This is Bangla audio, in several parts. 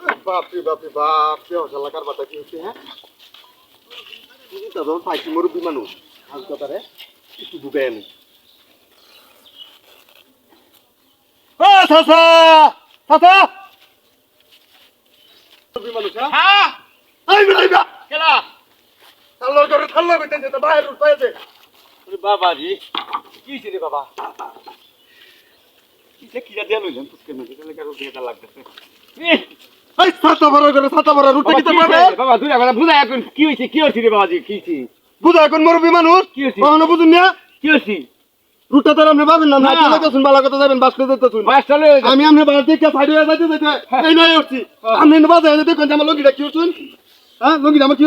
বাপরে বাপরে বাপ কে হসালা কার বাতা কি হচ্ছে হ্যাঁ? চিন্তা ধরুন পাইছি মুরব্বী মানুষ আজ কথারে মুরব্বী মানুষ হ্যাঁ? হ্যাঁ? পাইছে বাবা রে কি রে বাবা? কিসে কিরা দিয়ে লইলেন পুষ্কে বিয়েটা লাগতেছে। এই ছাতা বড় করে ছাতা বড় রুটে দিতে পারবে? বাবা দুই বুঝাই এখন কি হয়েছে কি হয়েছে রে বাবাজি কি হয়েছে? বুঝা এখন মুরব্বী মানুষ? কি? কখনো বুঝুন না? কি হয়েছে? রুটটা তো আপনি পাবেন না না। চলে গেছুন বালা কথা যাবেন বাস যা। আমি সাইড হয়ে যাইতে যাইতে এই নয় উঠছি। আপনি বাজে এনে দেখুন আমার লঙ্গিটা কি হ্যাঁ লঙ্গিটা আমার কি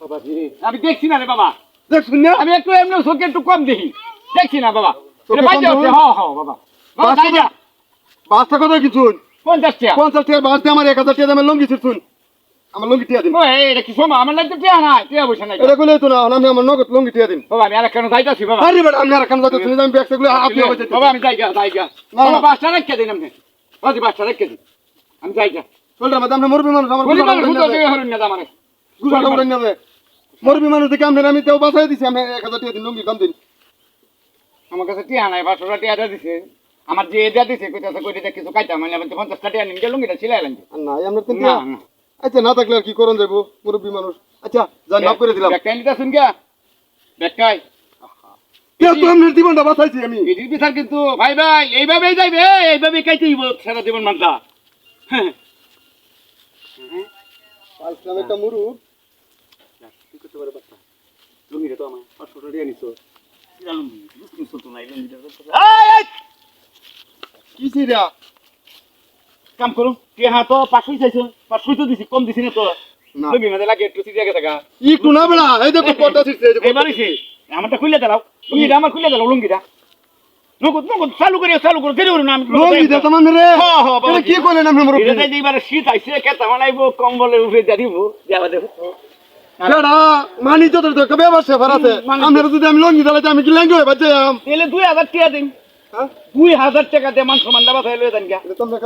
বাবাজি আমি দেখছি না রে বাবা। দেখছুন না? আমি একটু এমনি চোখে একটু কম দেখি। দেখছি না বাবা। চোখে এটা বাইরে কম হচ্ছে দেখো? হ হ বাবা। বাবা বাসটা কথা পঞ্চাশ টাকা পঞ্চাশ টাকা বাস দিয়ে আমার এক হাজার টাকা দামের লঙ্গি ছিটছুন আমার লঙ্গি টিয়া দিন। ও এই, এটা কি সময়? আমার লাগতে টিয়া নাই? টিয়া বসে নাই। এটা কইলে তো না আমি আমার নগদ লঙ্গি টিয়া দিন। বাবা আমি আর কেন যাইতাছি বাবা। আরে বেটা আমি আর কাম যাতে শুনে আমি ব্যাগটা গুলো আপনি হবে বাবা আমি যাই গা যাই গা বাবা বাসটা রেখে দিন আপনি। বাজি বাসটা রেখে দিন। আমি যাই গা চলটা মাঝে আপনি মরবি মানুষ আমার বলি মানে দিয়ে। না আমারে। মরবি দেখে আমি তেও বাঁচাই দিছি আমি টাকা দিন লঙ্গি কম দিন। আমার কাছে টিয়া নাই টিয়া দিছে। আমার যে এটা দিছে কইতাছে কইতে কিছু কাইতা মানে আমি পঞ্চাশটা টিয়া নিন গেলুম এটা ছিলাই লাগবে না আমরা তো না না। আচ্ছা না থাকলে আর কি করুন যাব মুরব্বী মানুষ। আচ্ছা যান মাফ করে দিলাম। ব্যাগটাই নিতে শুন গা ব্যাগটাই কে তো আপনার জীবনটা বাঁচাইছি আমি? এটির বিচার কিন্তু ভাই ভাই এইভাবেই যাইবে এইভাবেই কাইতে হইব সারা জীবন মানটা। হ্যাঁ। পাইছিলাম একটা মুরু কি করতে পারে বাচ্চা লুঙ্গিটা তো আমার পাঁচশো টাকা নিছো কিরা লুঙ্গি বুঝতে তো নাই লুঙ্গিটা কি সিরা কাম করুন কে হ্যাঁ তো পাঁচশোই চাইছো পাঁচশোই তো দিছি কম দিছি না তো না। লুঙ্গি মাঝে লাগে একটু সিরিয়া গা ই কুনা বেড়া এই দেখো পর্দা ছিটছে এই যে এসে আমারটা খুলে দিলাও লুঙ্গিটা আমার খুলে দিলাও লুঙ্গিটা নগদ নগদ চালু করে চালু করে দেরি করুন আমি লঙ্গি দে তোমার রে হ্যাঁ, হ্যাঁ, বাবা, কি করলেন আপনি মুরব্বী এটা যাই এবার শীত আইছে কেতা বানাইব কম্বলে দিয়া দিব দেওয়া দেবো বেড়া মানি যত তো কবে বসে ফারাতে হুম, যদি আমি লঙ্গি কি বাজে টাকা দিন দুই হাজার টাকা দিয়ে মান দেন গা।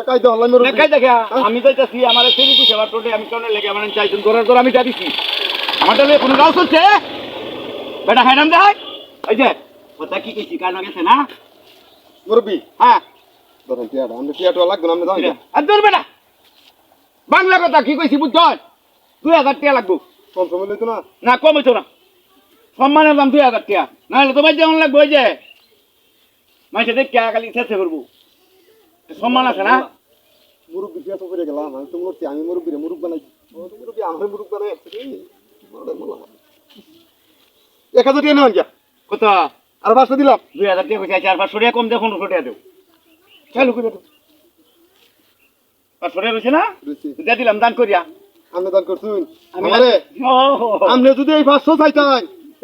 কাই দাও আল্লাহ মুরব্বী দেখাই আমি যাইতাছি আমার আমার টোটে আমি কেন লেগে আমার চাইছেন? ধরার ধর আমি যা দিছি। আমার কোনো গাও চলছে বেটা দেখ এই যে কথা কি কার গেছে না? মুরব্বী? হ্যাঁ। ধরেন টিয়াটা আমি টিয়াটা লাগবে না আপনি দাও আর ধর বেটা বাংলা কথা কি কইছি বুঝছ? দুই হাজার টাকা লাগবো। কম সময় লইতো না? না কম হইতো না। সম্মানের দাম দুই হাজার টাকা নাহলে তোমার যেমন লাগবে ওই যে। মাসে দেখ খালি শেষে করব। সম্মান আছে না? মুরব্বী কি এত করে গেলাম আমি তো মুরব্বী আমি মুরব্বী রে মুরব্বী বানাই তো মুরব্বী আমার মুরব্বী বানাই এক হাজার টাকা গিয়া কত? আর পাঁচশো দিলাম। দুই হাজার টাকা কইছে চার পাঁচশো টাকা কম দেখুন পনেরোশো টাকা দেবো চালু করে দেবো পাঁচশো টাকা রয়েছে না। দিয়ে দিলাম দান করিয়া। আপনি দান করছুন। আমি আপনি যদি এই পাঁচশো চাইতেন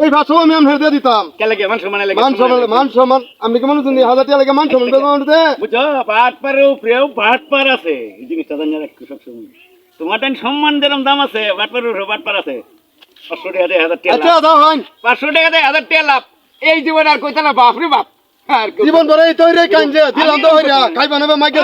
এই পাঁচশো আমি আপনার দিয়ে দিতাম। কে লাগে? মান সম্মান মান সম্মান মান সম্মান। আপনি কেমন শুনি হাজার টাকা লাগে মান সম্মান বেতন দিতে বুঝছ? পাট পারের উপরেও পাট পার আছে। এই জিনিসটা জানি রাখি সবসময়। তোমার টাইম সম্মান দিলাম দাম আছে। পাট পারের উপরে পাট পার আছে। পাঁচশো টাকা দেয় হাজার টাকা আচ্ছা দাও হন পাঁচশো টাকা দেয় হাজার টাকা লাভ। এই জীবন আর কইতে না বাপ। রে বাপ জীবন ধরে এই তৈরি কাঞ্জে দিলাম তো হইরা খাইবা নেবে মাইকে